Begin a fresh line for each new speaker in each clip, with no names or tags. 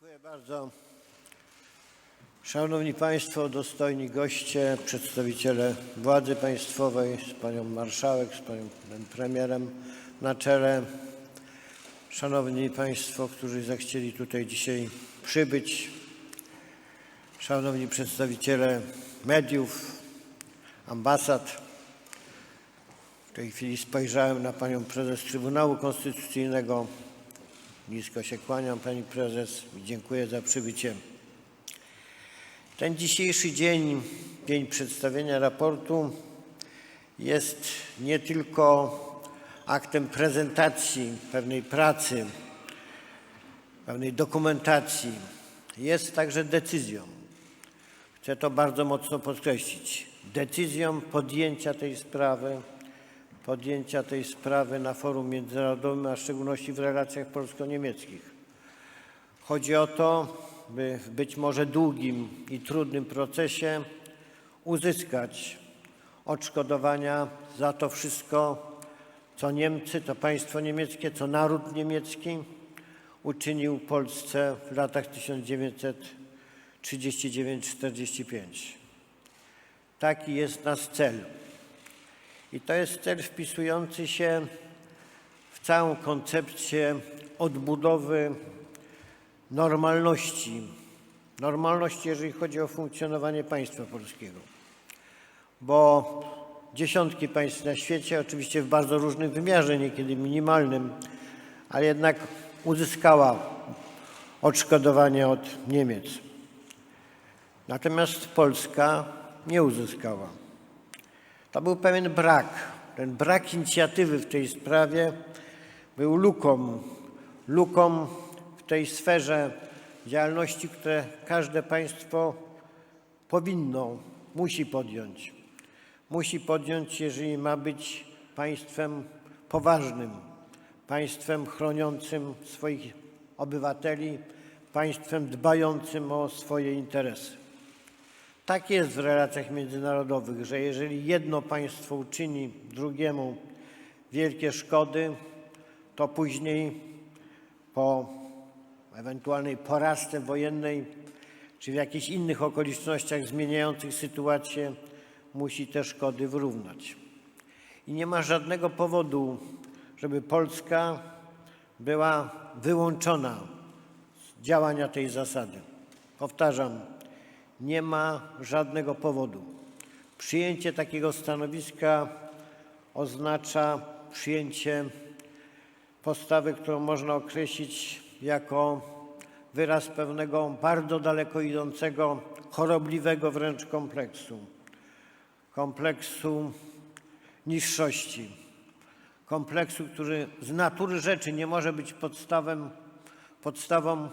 Dziękuję bardzo. Szanowni Państwo, dostojni goście, przedstawiciele władzy państwowej, z Panią Marszałek, z Panem Premierem na czele, Szanowni Państwo, którzy zechcieli tutaj dzisiaj przybyć, Szanowni przedstawiciele mediów, ambasad. W tej chwili spojrzałem na Panią Prezes Trybunału Konstytucyjnego. Nisko się kłaniam Pani Prezes i dziękuję za przybycie. Ten dzisiejszy dzień, dzień przedstawienia raportu, jest nie tylko aktem prezentacji pewnej pracy, pewnej dokumentacji, jest także decyzją. Chcę to bardzo mocno podkreślić. Decyzją podjęcia tej sprawy, podjęcia tej sprawy na forum międzynarodowym, a w szczególności w relacjach polsko-niemieckich. Chodzi o to, by w być może długim i trudnym procesie uzyskać odszkodowania za to wszystko, co Niemcy, to państwo niemieckie, co naród niemiecki uczynił Polsce w latach 1939-45. Taki jest nasz cel. I to jest cel wpisujący się w całą koncepcję odbudowy normalności. Normalności, jeżeli chodzi o funkcjonowanie państwa polskiego. Bo dziesiątki państw na świecie, oczywiście w bardzo różnym wymiarze, niekiedy minimalnym, ale jednak uzyskała odszkodowanie od Niemiec. Natomiast Polska nie uzyskała. To był pewien brak. Ten brak inicjatywy w tej sprawie był luką, luką w tej sferze działalności, które każde państwo powinno, musi podjąć. Musi podjąć, jeżeli ma być państwem poważnym, państwem chroniącym swoich obywateli, państwem dbającym o swoje interesy. Tak jest w relacjach międzynarodowych, że jeżeli jedno państwo uczyni drugiemu wielkie szkody, to później po ewentualnej porażce wojennej czy w jakichś innych okolicznościach zmieniających sytuację musi te szkody wyrównać. I nie ma żadnego powodu, żeby Polska była wyłączona z działania tej zasady. Powtarzam, nie ma żadnego powodu. Przyjęcie takiego stanowiska oznacza przyjęcie postawy, którą można określić jako wyraz pewnego bardzo daleko idącego, chorobliwego wręcz kompleksu. Kompleksu niższości. Kompleksu, który z natury rzeczy nie może być podstawem, podstawą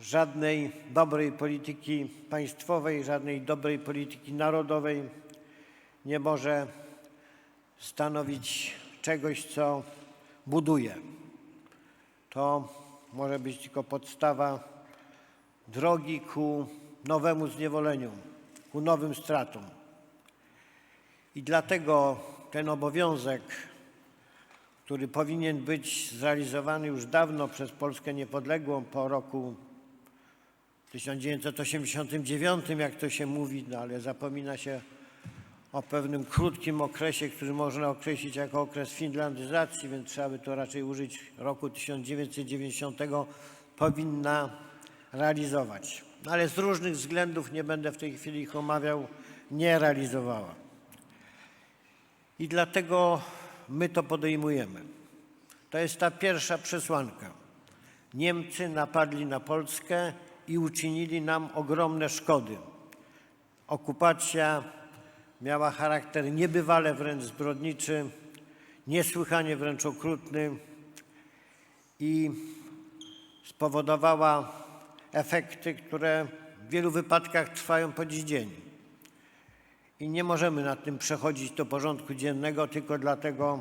żadnej dobrej polityki państwowej, żadnej dobrej polityki narodowej nie może stanowić czegoś, co buduje. To może być tylko podstawa drogi ku nowemu zniewoleniu, ku nowym stratom. I dlatego ten obowiązek, który powinien być zrealizowany już dawno przez Polskę niepodległą po roku 1989, jak to się mówi, no ale zapomina się o pewnym krótkim okresie, który można określić jako okres finlandyzacji, więc trzeba by to raczej użyć roku 1990, powinna realizować. Ale z różnych względów, nie będę w tej chwili ich omawiał, nie realizowała. I dlatego my to podejmujemy. To jest ta pierwsza przesłanka. Niemcy napadli na Polskę i uczynili nam ogromne szkody. Okupacja miała charakter niebywale wręcz zbrodniczy, niesłychanie wręcz okrutny i spowodowała efekty, które w wielu wypadkach trwają po dziś dzień. I nie możemy nad tym przechodzić do porządku dziennego tylko dlatego,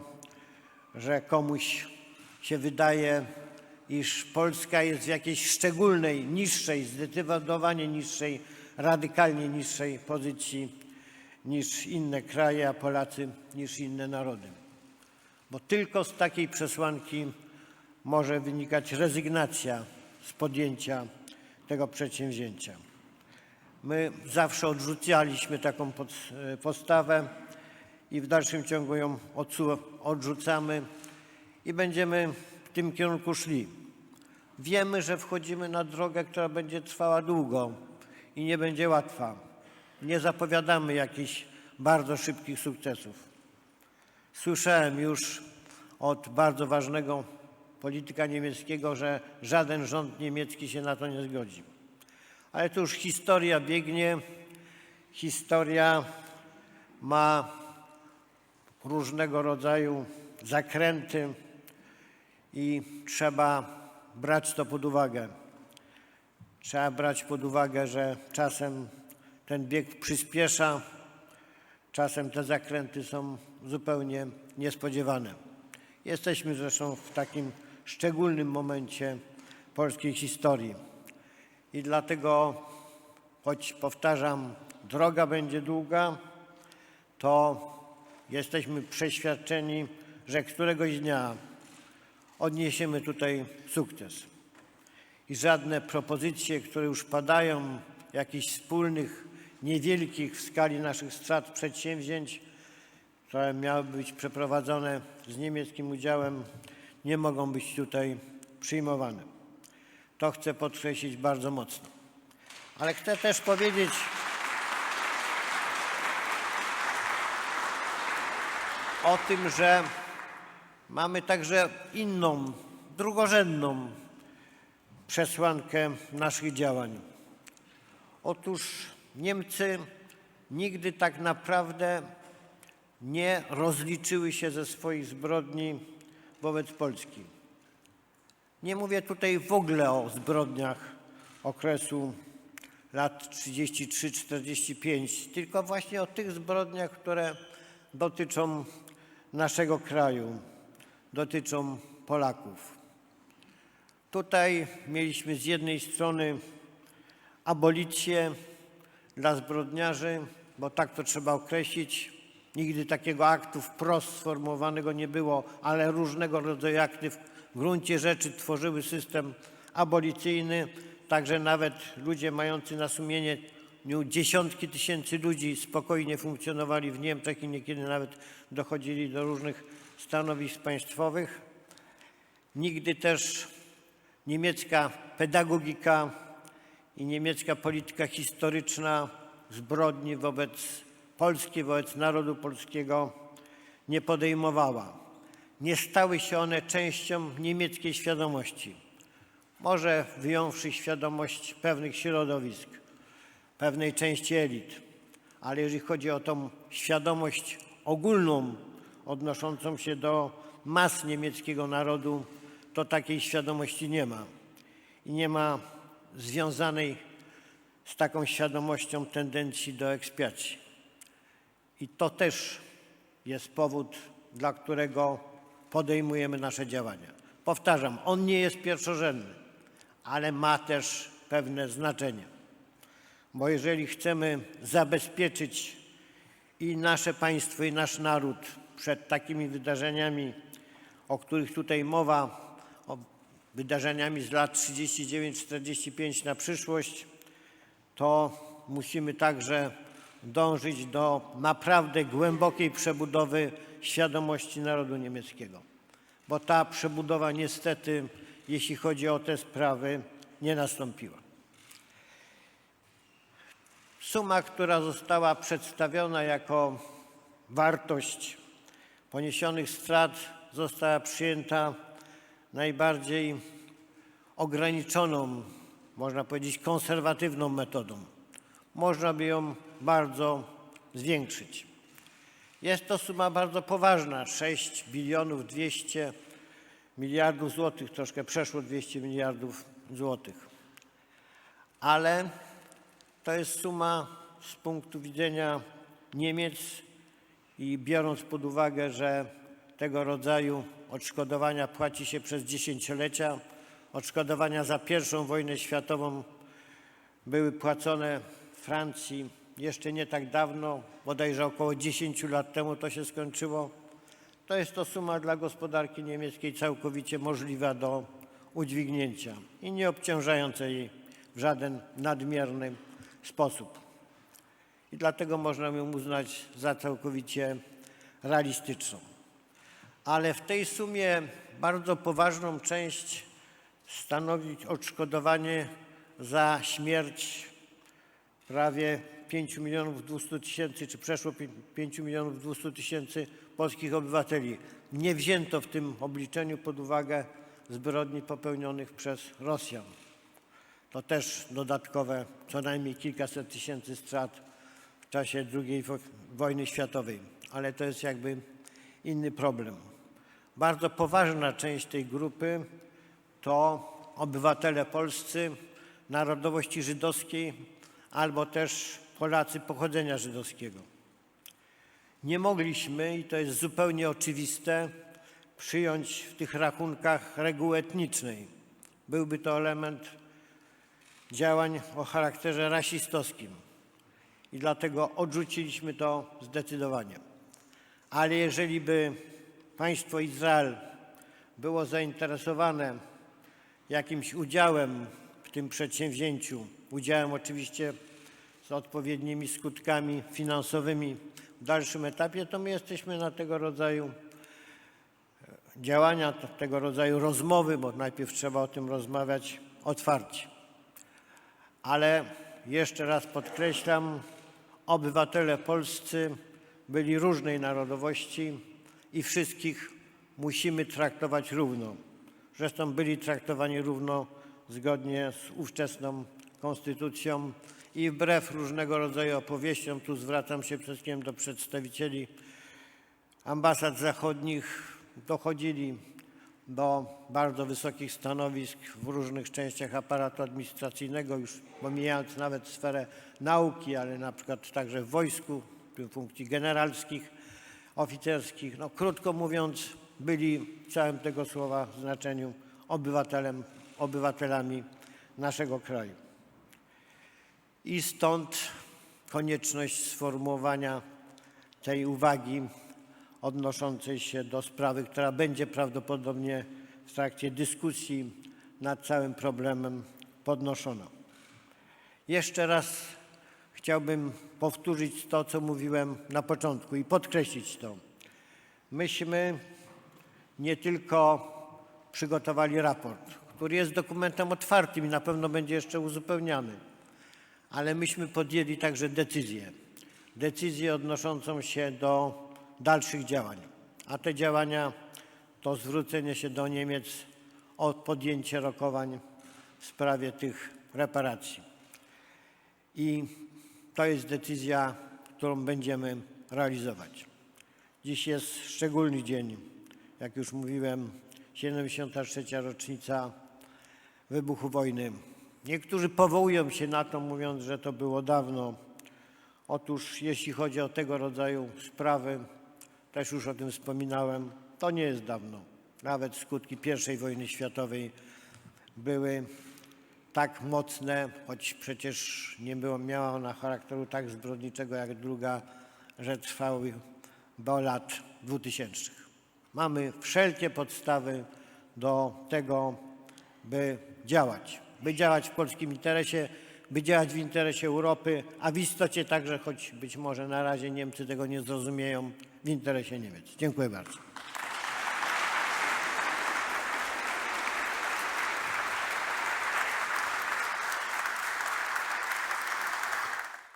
że komuś się wydaje, iż Polska jest w jakiejś szczególnej, niższej, zdecydowanie niższej, radykalnie niższej pozycji niż inne kraje, a Polacy niż inne narody. Bo tylko z takiej przesłanki może wynikać rezygnacja z podjęcia tego przedsięwzięcia. My zawsze odrzucaliśmy taką e, postawę i w dalszym ciągu ją odrzucamy i będziemy tym kierunku szli. Wiemy, że wchodzimy na drogę, która będzie trwała długo i nie będzie łatwa. Nie zapowiadamy jakichś bardzo szybkich sukcesów. Słyszałem już od bardzo ważnego polityka niemieckiego, że żaden rząd niemiecki się na to nie zgodzi. Ale to już historia biegnie. Historia ma różnego rodzaju zakręty i trzeba brać to pod uwagę. Trzeba brać pod uwagę, że czasem ten bieg przyspiesza, czasem te zakręty są zupełnie niespodziewane. Jesteśmy zresztą w takim szczególnym momencie polskiej historii. I dlatego, choć powtarzam, droga będzie długa, to jesteśmy przeświadczeni, że któregoś dnia odniesiemy tutaj sukces. I żadne propozycje, które już padają, jakichś wspólnych, niewielkich w skali naszych strat przedsięwzięć, które miały być przeprowadzone z niemieckim udziałem, nie mogą być tutaj przyjmowane. To chcę podkreślić bardzo mocno. Ale chcę też powiedzieć, o tym, że mamy także inną, drugorzędną przesłankę naszych działań. Otóż Niemcy nigdy tak naprawdę nie rozliczyły się ze swoich zbrodni wobec Polski. Nie mówię tutaj w ogóle o zbrodniach okresu lat 33-45, tylko właśnie o tych zbrodniach, które dotyczą naszego kraju, dotyczą Polaków. Tutaj mieliśmy z jednej strony abolicję dla zbrodniarzy, bo tak to trzeba określić. Nigdy takiego aktu wprost sformułowanego nie było, ale różnego rodzaju akty w gruncie rzeczy tworzyły system abolicyjny. Także nawet ludzie mający na sumieniu dziesiątki tysięcy ludzi spokojnie funkcjonowali w Niemczech i niekiedy nawet dochodzili do różnych stanowisk państwowych. Nigdy też niemiecka pedagogika i niemiecka polityka historyczna zbrodni wobec Polski, wobec narodu polskiego nie podejmowała. Nie stały się one częścią niemieckiej świadomości. Może wyjąwszy świadomość pewnych środowisk, pewnej części elit, ale jeżeli chodzi o tą świadomość ogólną odnoszącą się do mas niemieckiego narodu, to takiej świadomości nie ma. I nie ma związanej z taką świadomością tendencji do ekspiacji. I to też jest powód, dla którego podejmujemy nasze działania. Powtarzam, on nie jest pierwszorzędny, ale ma też pewne znaczenie. Bo jeżeli chcemy zabezpieczyć i nasze państwo, i nasz naród przed takimi wydarzeniami, o których tutaj mowa, wydarzeniami z lat 39-45 na przyszłość, to musimy także dążyć do naprawdę głębokiej przebudowy świadomości narodu niemieckiego. Bo ta przebudowa niestety, jeśli chodzi o te sprawy, nie nastąpiła. Suma, która została przedstawiona jako wartość poniesionych strat, została przyjęta najbardziej ograniczoną, można powiedzieć konserwatywną metodą. Można by ją bardzo zwiększyć. Jest to suma bardzo poważna 6 bilionów 200 miliardów złotych, troszkę przeszło 200 miliardów złotych. Ale to jest suma z punktu widzenia Niemiec i biorąc pod uwagę, że tego rodzaju odszkodowania płaci się przez dziesięciolecia, odszkodowania za pierwszą wojnę światową były płacone Francji jeszcze nie tak dawno, bodajże około 10 lat temu to się skończyło. To jest to suma dla gospodarki niemieckiej całkowicie możliwa do udźwignięcia i nie obciążające jej w żaden nadmierny sposób. I dlatego można ją uznać za całkowicie realistyczną. Ale w tej sumie bardzo poważną część stanowi odszkodowanie za śmierć prawie 5 milionów 200 tysięcy, czy przeszło pi- 5 milionów 200 tysięcy polskich obywateli. Nie wzięto w tym obliczeniu pod uwagę zbrodni popełnionych przez Rosjan. To też dodatkowe co najmniej kilkaset tysięcy strat czasie II wo- wojny światowej, ale to jest jakby inny problem. Bardzo poważna część tej grupy to obywatele polscy narodowości żydowskiej albo też Polacy pochodzenia żydowskiego. Nie mogliśmy, i to jest zupełnie oczywiste, przyjąć w tych rachunkach reguły etnicznej. Byłby to element działań o charakterze rasistowskim i dlatego odrzuciliśmy to zdecydowanie. Ale jeżeli by państwo Izrael było zainteresowane jakimś udziałem w tym przedsięwzięciu, udziałem oczywiście z odpowiednimi skutkami finansowymi w dalszym etapie, to my jesteśmy na tego rodzaju e, działania, tego rodzaju rozmowy, bo najpierw trzeba o tym rozmawiać otwarcie. Ale jeszcze raz podkreślam, obywatele polscy byli różnej narodowości i wszystkich musimy traktować równo. Zresztą byli traktowani równo zgodnie z ówczesną konstytucją i wbrew różnego rodzaju opowieściom, tu zwracam się przede wszystkim do przedstawicieli ambasad zachodnich, dochodzili do bardzo wysokich stanowisk w różnych częściach aparatu administracyjnego, już pomijając nawet sferę nauki, ale na przykład także w wojsku, w funkcji generalskich, oficerskich. No, krótko mówiąc, byli w całym tego słowa znaczeniu obywatelem, obywatelami naszego kraju. I stąd konieczność sformułowania tej uwagi odnoszącej się do sprawy, która będzie prawdopodobnie w trakcie dyskusji nad całym problemem podnoszona. Jeszcze raz chciałbym powtórzyć to, co mówiłem na początku i podkreślić to. Myśmy nie tylko przygotowali raport, który jest dokumentem otwartym i na pewno będzie jeszcze uzupełniany, ale myśmy podjęli także decyzję. Decyzję odnoszącą się do dalszych działań. A te działania to zwrócenie się do Niemiec o podjęcie rokowań w sprawie tych reparacji. I to jest decyzja, którą będziemy realizować. Dziś jest szczególny dzień, jak już mówiłem, 73. rocznica wybuchu wojny. Niektórzy powołują się na to, mówiąc, że to było dawno. Otóż jeśli chodzi o tego rodzaju sprawy, też już o tym wspominałem, to nie jest dawno. Nawet skutki I wojny światowej były tak mocne, choć przecież nie było, miała ona charakteru tak zbrodniczego jak druga, że trwały do lat 2000. Mamy wszelkie podstawy do tego, by działać, by działać w polskim interesie, by działać w interesie Europy, a w istocie także, choć być może na razie Niemcy tego nie zrozumieją, w interesie Niemiec. Dziękuję bardzo.